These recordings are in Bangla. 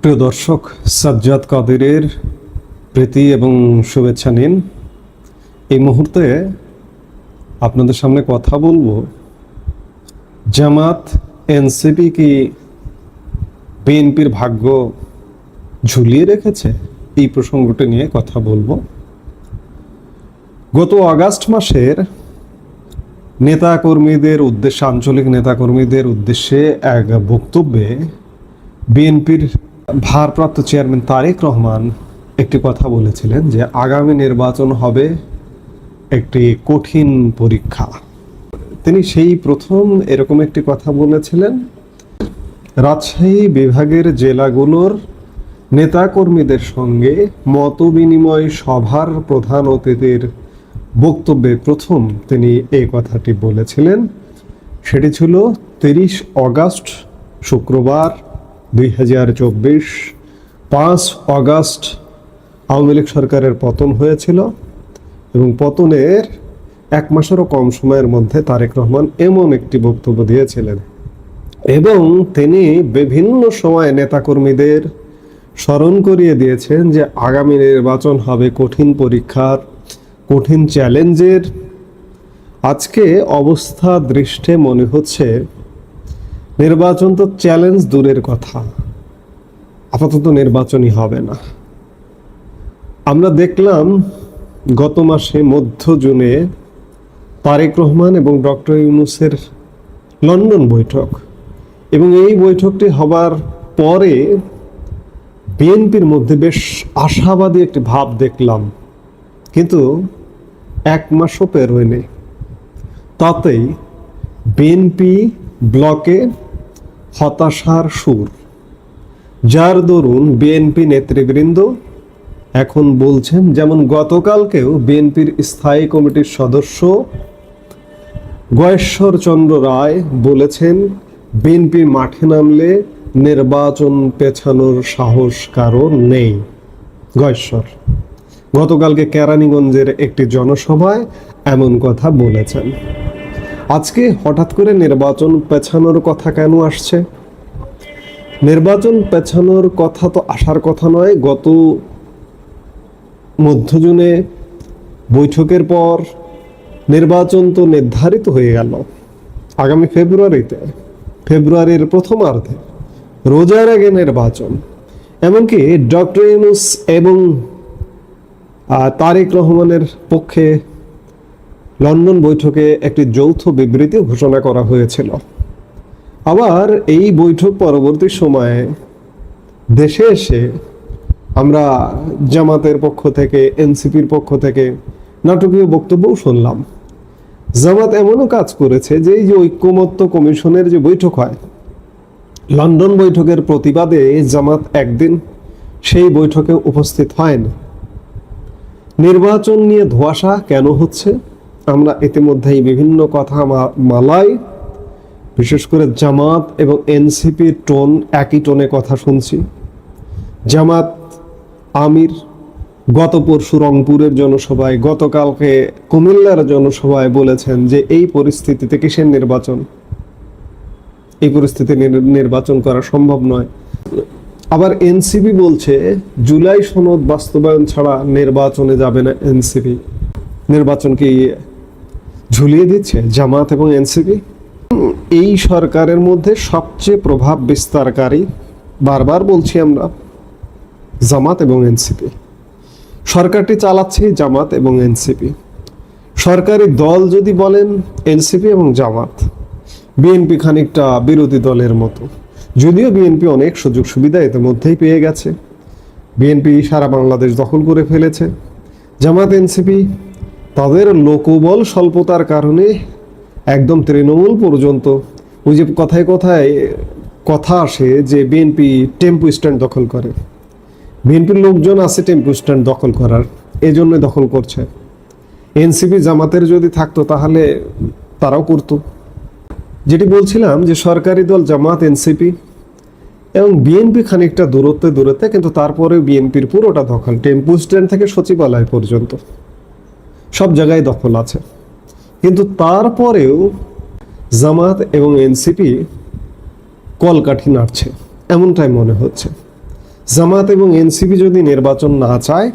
প্রিয় দর্শক, সাজ্জাদ কাদেরের প্রীতি এবং শুভেচ্ছা নিন। এই মুহূর্তে আপনাদের সামনে কথা বলব, জামাত এনসিপি কি বিএনপির ভাগ্য ঝুলিয়ে রেখেছে? এই প্রসঙ্গটি নিয়ে কথা বলব। গত আগস্ট মাসের নেতাকর্মীদের উদ্দেশ্যে, আঞ্চলিক নেতাকর্মীদের উদ্দেশ্যে এক বক্তব্যে বিএনপির ভারপ্রাপ্ত চেয়ারম্যান তারেক রহমান একটি কথা বলেছিলেন যে আগামী নির্বাচন হবে একটি কঠিন পরীক্ষা। তিনি সেই প্রথম এরকম একটি কথা বলেছিলেন, রাজশাহী বিভাগের জেলাগুলোর নেতাকর্মীদের সঙ্গে মত বিনিময় সভার প্রধান অতিথির বক্তব্যে প্রথম তিনি এই কথাটি বলেছিলেন। সেটি ছিল তিরিশ অগাস্ট শুক্রবার দুই হাজার চব্বিশ পাঁচ অগাস্ট আওয়ামী লীগ সরকারের পতন হয়েছিল এবং পতনের এক মাসেরও কম সময়ের মধ্যে তারেক রহমান এমন একটি বক্তব্য দিয়েছিলেন। এবং তিনি বিভিন্ন সময় নেতাকর্মীদের স্মরণ করিয়ে দিয়েছেন যে আগামী নির্বাচন হবে কঠিন পরীক্ষার, কঠিন চ্যালেঞ্জের। আজকে অবস্থা দৃষ্টে মনে হচ্ছে নির্বাচন তো চ্যালেঞ্জ দূরের কথা। আপাতত নির্বাচনই হবে না। আমরা দেখলাম গত মাসে মধ্য জুনে তারেক রহমান এবং ডক্টর ইউনুসের লন্ডন বৈঠক এবং এই বৈঠকটি হবার পরে বিএনপির মধ্যে বেশ আশাবাদী একটি ভাব দেখলাম। কিন্তু এক মাসও পেরোয়নি। তাতেই বিএনপি ব্লকে হতাশার সুর। যার দরুন বিএনপি নেতৃবৃন্দ এখন বলছেন, যেমন গতকালকেও বিএনপির স্থায়ী কমিটির সদস্য গয়েশ্বর চন্দ্র রায় বলেছেন, বিএনপি মাঠে নামলে নির্বাচন পেছানোর সাহস কারও নেই। গয়েশ্বর, গতকালকে কেরানীগঞ্জের একটি জনসভায় এমন কথা বলেছেন। আজকে হঠাৎ করে নির্বাচন পেছানোর কথা কেন আসছে? নির্বাচন পেছানোর কথা তো আসার কথা নয়, গত মধ্যজুনে বৈঠকের পর নির্বাচন তো নির্ধারিত হয়ে গেল। আগামী ফেব্রুয়ারিতে, ফেব্রুয়ারির প্রথমার্ধে রোজার আগে নির্বাচন। এমনকি ডক্টর ইউনুস এবং তারেক রহমানের পক্ষে লন্ডন বৈঠকে একটি যৌথ বিবৃতি ঘোষণা করা হয়েছিল। আবার এই বৈঠক পরবর্তী সময়ে দেশে এসে আমরা জামাতের পক্ষ থেকে, এনসিপির পক্ষ থেকে নাটকীয় বক্তব্যও শুনলাম। জামাত এমনও কাজ করেছে যে এই যে ঐক্যমত্য কমিশনের যে বৈঠক হয়, লন্ডন বৈঠকের প্রতিবাদে জামাত একদিন সেই বৈঠকে উপস্থিত হয়নি। নির্বাচন নিয়ে ধোঁয়াশা কেন হচ্ছে? আমরা ইতিমধ্যেই বিভিন্ন কথা মা- মালাই, বিশেষ করে জামাত এবং এনসিপির টোন, একই টোনে কথা শুনছি। জামাত, আমির, গত পরশু রংপুরের জনসভায়, গতকালকে কুমিল্লার জনসভায় বলেছেন যে এই পরিস্থিতিতে কিসের নির্বাচন? এই পরিস্থিতি নির্বাচন করা সম্ভব নয়। আবার এনসিপি বলছে, জুলাই সনদ বাস্তবায়ন ছাড়া নির্বাচনে যাবে না এনসিপি। নির্বাচন কি ঝুলিয়ে দিচ্ছে জামাত এবং এনসিপি। এই সরকারের মধ্যে সবচেয়ে প্রভাব বিস্তারকারী বারবার বলছি আমরা, জামাত এবং এনসিপি। সরকারটি চালাচ্ছে জামাত এবং এনসিপি। সরকারি দল যদি বলেন এনসিপি এবং জামাত, বিএনপি খানিকটা বিরোধী দলের মতো। যদিও বিএনপি অনেক সুযোগ সুবিধা ইতিমধ্যেই পেয়ে গেছে। বিএনপি সারা বাংলাদেশ দখল করে ফেলেছে। জামাত, এনসিপি তাদের লোকবল স্বল্পতার কারণে একদম তৃণমূল পর্যন্ত। ওই যে কথায় কথায় কথা আসে যে বিএনপি টেম্পু স্ট্যান্ড দখল করে। বিএনপির লোকজন আছে টেম্পু স্ট্যান্ড দখল করার এই জন্য দখল করছে। এনসিপি জামাতের যদি থাকতো তাহলে তারাও করতো। যেটি বলছিলাম যে সরকারি দল জামাত এনসিপি এবং বিএনপি খানিকটা দূরত্বে দূরত্বে, কিন্তু তারপরে বিএনপির পুরোটা দখল টেম্পু স্ট্যান্ড থেকে সচিবালয় পর্যন্ত। সব জায়গায় দখল আছে। কিন্তু তারপরেও জামাত এবং এনসিপি কলকাঠি নাড়ছে, এমনটাই মনে হচ্ছে। জামাত এবং এনসিপি যদি নির্বাচন না চায়,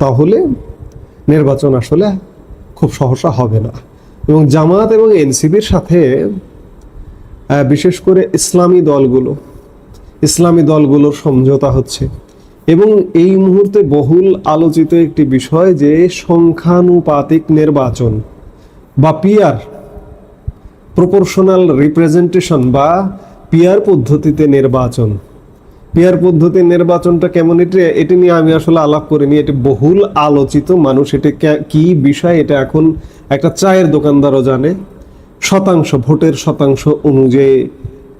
তাহলে নির্বাচন আসলে খুব সহসা হবে না। এবং জামাত এবং এনসিপির সাথে বিশেষ করে ইসলামী দলগুলো, ইসলামী দলগুলোর সমঝোতা হচ্ছে। এবং এই মুহূর্তে বহুল আলোচিত একটি বিষয় যে সংখ্যানুপাতিক নির্বাচন বা পিয়ার প্রপোর্শনাল রিপ্রেজেন্টেশন বা পিয়ার পদ্ধতিতে নির্বাচন। পিয়ার পদ্ধতির নির্বাচনটা কেমন? এটি এটি নিয়ে আমি আসলে আলাপ করিনি। এটি বহুল আলোচিত মানুষ। এটি কে- বিষয়? এটা এখন একটা চায়ের দোকানদারও জানে। শতাংশ ভোটের শতাংশ অনুযায়ী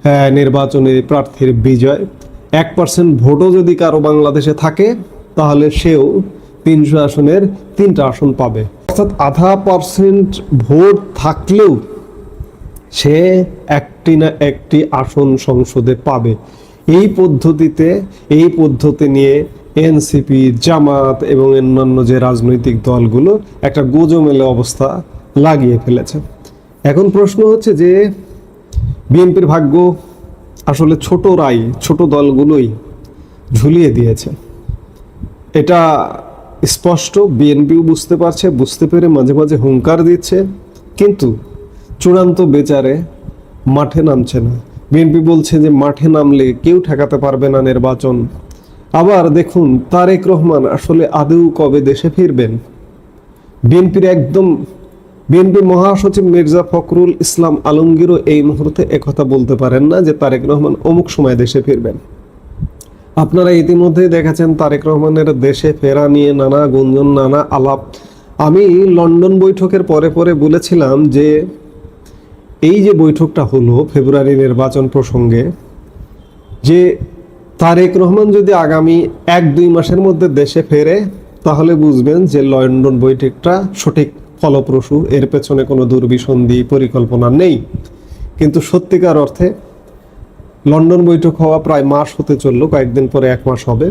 হ্যাঁ, নির্বাচনে প্রার্থীর বিজয়। এক পার্সেন্ট ভোটও যদি কারও বাংলাদেশে থাকে, তাহলে সেও তিনশো আসনের তিনটা আসন পাবে। অর্থাৎ আধা পার্সেন্ট ভোট থাকলেও সে একটি না একটি আসন সংসদে পাবে। এই পদ্ধতিতে, এই পদ্ধতি নিয়ে এনসিপি জামাত এবং অন্যান্য যে রাজনৈতিক দলগুলো একটা গোজমেলে অবস্থা লাগিয়ে ফেলেছে। এখন প্রশ্ন হচ্ছে যে, বিএনপির ভাগ্য আসলে ছোটরাই ছোট দলগুলোই ঝুলিয়ে দিয়েছে। এটা স্পষ্ট, বিএনপিও বুঝতে পারছে, বুঝতে পেরে মাঝে মাঝে হুঙ্কার দিচ্ছে, কিন্তু চূড়ান্ত বেচারে মাঠে নামছে না। বিএনপি বলছে যে মাঠে নামলে কেউ ঠেকাতে পারবে না নির্বাচন। আবার দেখুন, তারেক রহমান আসলে আদৌ কবে দেশে ফিরবেন? বিএনপির একদম বিএনপি মহাসচিব মির্জা ফখরুল ইসলাম আলমগীরও এই মুহূর্তে একথা বলতে পারেন না যে তারেক রহমান অমুক সময় দেশে ফিরবেন। আপনারা ইতিমধ্যেই দেখেছেন তারেক রহমানের দেশে ফেরা নিয়ে নানা গুঞ্জন, নানা আলাপ। আমি লন্ডন বৈঠকের পরে পরে বলেছিলাম যে, এই যে বৈঠকটা হলো ফেব্রুয়ারি নির্বাচন প্রসঙ্গে, যে তারেক রহমান যদি আগামী এক দুই মাসের মধ্যে দেশে ফেরে, তাহলে বুঝবেন যে লন্ডন বৈঠকটা সঠিক ফলপ্রসূ, এর পেছনে কোনো দুর্বিসন্ধি পরিকল্পনা নেই। কিন্তু সত্যিকার অর্থে, লন্ডন বৈঠক হওয়া প্রায় মাস হতে চলল, কয়েকদিন পরে এক মাস হবে।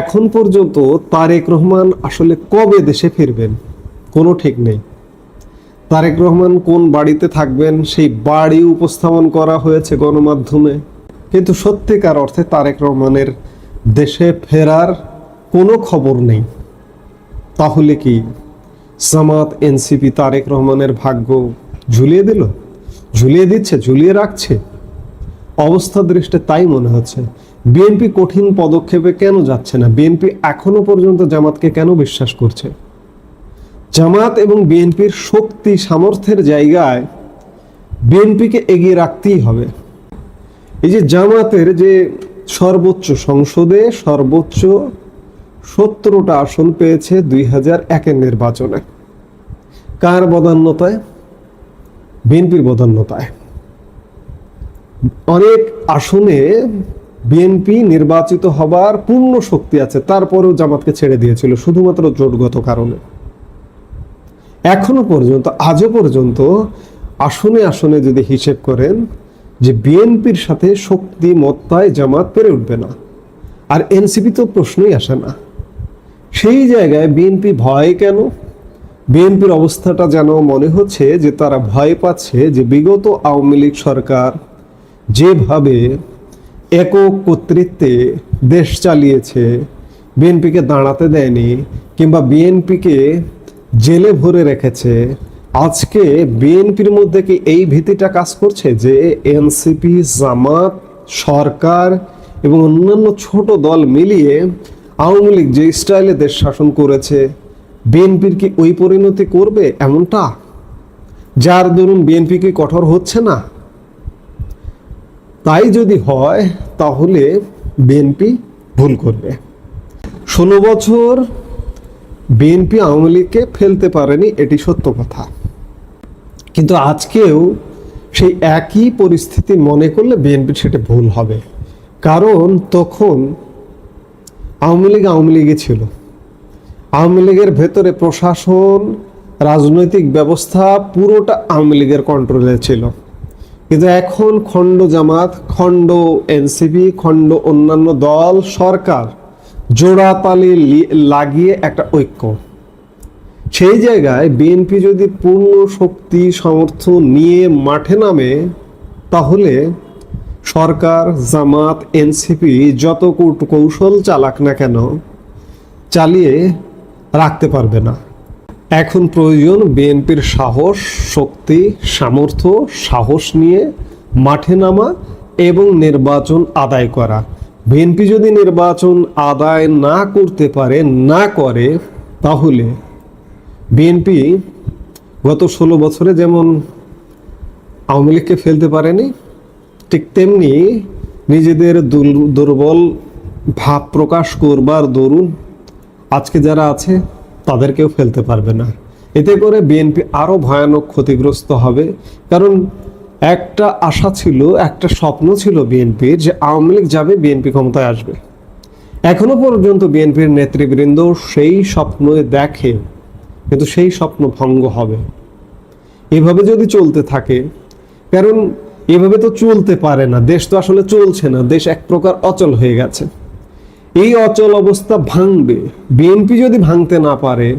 এখন পর্যন্ত তারেক রহমান আসলে কবে দেশে ফিরবেন, কোনো ঠিক নেই। তারেক রহমান কোন বাড়িতে থাকবেন, সেই বাড়ি উপস্থাপন করা হয়েছে গণমাধ্যমে। কিন্তু সত্যিকার অর্থে তারেক রহমানের দেশে ফেরার কোনো খবর নেই। তাহলে কি জামাত এনসিপি, তারেক রহমানের ভাগ্য ঝুলিয়ে দিল? ঝুলিয়ে দিচ্ছে, ঝুলিয়ে রাখছে? অবস্থা দৃষ্টে তাই মনে হচ্ছে। বিএনপি কঠিন পদক্ষেপে কেন যাচ্ছে না? বিএনপি এখনও পর্যন্ত জামাতকে কেন বিশ্বাস করছে? জামাত এবং বিএনপির শক্তি, সামর্থ্যের জায়গায় বিএনপিকে এগিয়ে রাখতেই হবে। এই যে জামাতের যে সর্বোচ্চ সংসদে সর্বোচ্চ সত্তরটা আসন পেয়েছে দুই হাজার একের নির্বাচনে। কার বদান্যতায়? বিএনপির বদান্যতায়। অনেক আসনে বিএনপি নির্বাচিত হবার পূর্ণ শক্তি আছে, তারপরেও জামাতকে ছেড়ে দিয়েছিল, শুধুমাত্র জোটগত কারণে। এখনও পর্যন্ত, আজও পর্যন্ত আসনে আসনে যদি হিসেব করেন যে বিএনপির সাথে শক্তি, মত্তায় জামাত পেরে উঠবে না। আর এনসিপি তো প্রশ্নই আসে না। সেই জায়গায় বিএনপি ভয় কেন? বিএনপির অবস্থাটা যেন মনে হচ্ছে যে তারা ভয় পাচ্ছে যে বিগত আওয়ামী লীগ সরকার যেভাবে একক কর্তৃত্বে দেশ চালিয়েছে বিএনপিকে দাঁড়াতে দেয়নি কিংবা বিএনপিকে জেলে ভরে রেখেছে, আজকে বিএনপির মধ্যে কি এই ভীতিটা কাজ করছে যে এনসিপি জামাত, সরকার এবং অন্যান্য ছোট দল মিলিয়ে আওয়ামী লীগ যে স্টাইলে দেশ শাসন করেছে, বিএনপির কি ওই পরিণতি করবে এমনটা? যার দরুন বিএনপি কি কঠোর হচ্ছে না? তাই যদি হয়, তাহলে বিএনপি ভুল করবে। ষোলো বছর বিএনপি আওয়ামী লীগকে ফেলতে পারেনি, এটি সত্য কথা। কিন্তু আজকেও সেই একই পরিস্থিতি মনে করলে বিএনপির সেটা ভুল হবে। কারণ তখন আওয়ামী লীগ আওয়ামী লীগই ছিল। আওয়ামী লীগের ভেতরে প্রশাসন, রাজনৈতিক ব্যবস্থা পুরোটা আওয়ামী লীগের কন্ট্রোলে ছিল। কিন্তু এখন খণ্ড জামাত, খণ্ড এনসিপি খণ্ড অন্যান্য দল, সরকার জোড়াতালি লাগিয়ে একটা ঐক্য। সেই জায়গায় বিএনপি যদি পূর্ণ শক্তি, সামর্থ্য নিয়ে মাঠে নামে, তাহলে সরকার, জামাত, এনসিপি যত কৌশল চালাক না কেন, চালিয়ে রাখতে পারবে না। এখন প্রয়োজন বিএনপির সাহস, শক্তি, সামর্থ্য, সাহস নিয়ে মাঠে নামা এবং নির্বাচন আদায় করা। বিএনপি যদি নির্বাচন আদায় না করতে পারে, না করে, তাহলে বিএনপি গত ষোলো বছরে যেমন আওয়ামী লীগকে ফেলতে পারেনি ঠিক তেমনি নিজেদের দুর্বল ভাব প্রকাশ করবার দরুন আজকে যারা আছে, তাদেরকেও ফেলতে পারবে না। এতে করে বিএনপি আরও ভয়ানক ক্ষতিগ্রস্ত হবে। কারণ একটা আশা ছিল, একটা স্বপ্ন ছিল বিএনপির যে আওয়ামী লীগ যাবে বিএনপি ক্ষমতায় আসবে। এখনও পর্যন্ত বিএনপির নেতৃবৃন্দ সেই স্বপ্ন দেখে, কিন্তু সেই স্বপ্ন ভঙ্গ হবে। এভাবে যদি চলতে থাকে, কারণ এভাবে তো চলতে পারে না। দেশ তো আসলে চলছে না। দেশ এক প্রকার অচল হয়ে গেছে। এই অচল অবস্থা ভাঙবে। বিএনপি যদি ভাঙতে না পারে,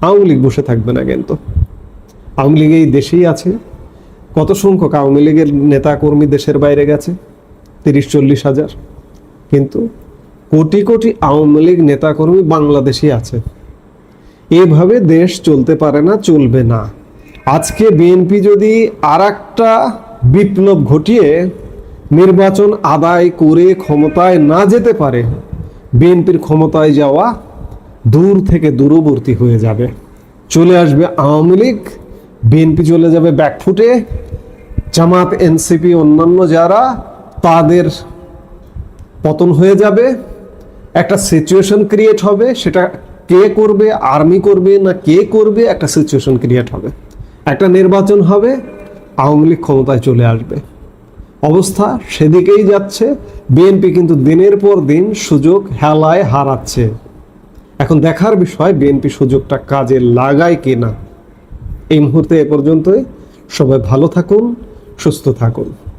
আওয়ামী লীগ বসে থাকবে না কিন্তু। আওয়ামী লীগ এই দেশেই আছে। কত সংখ্যক আওয়ামী লীগের নেতা কর্মী দেশের বাইরে গেছে? তিরিশ, চল্লিশ হাজার। কিন্তু কোটি কোটি আওয়ামী লীগ নেতাকর্মী বাংলাদেশে আছে। এভাবে দেশ চলতে পারে না, চলবে না। আজকে বিএনপি যদি আর একটা বিপ্লব ঘটিয়ে নির্বাচন আদায় করে ক্ষমতায় না যেতে পারে, বিএনপির ক্ষমতায় যাওয়া দূর থেকে দূরবর্তী হয়ে যাবে। চলে আসবে আওয়ামী লীগ, বিএনপি চলে যাবে ব্যাকফুটে। জামাত, এনসিপি, অন্যান্য যারা, তাদের পতন হয়ে যাবে। একটা সিচুয়েশন ক্রিয়েট হবে, সেটা কে করবে আর্মি করবে না কে করবে, একটা সিচুয়েশন ক্রিয়েট হবে। একটা নির্বাচন হবে আওয়ামী লীগ ক্ষমতায় চলে আসবে। অবস্থা সেদিকেই যাচ্ছে। বিএনপি কিন্তু দিনের পর দিন সুযোগ হেলায় হারাচ্ছে। এখন দেখার বিষয়, বিএনপি সুযোগটা কাজে লাগায় কি না এই মুহূর্তে এ পর্যন্তই। সবাই ভালো থাকুন, সুস্থ থাকুন।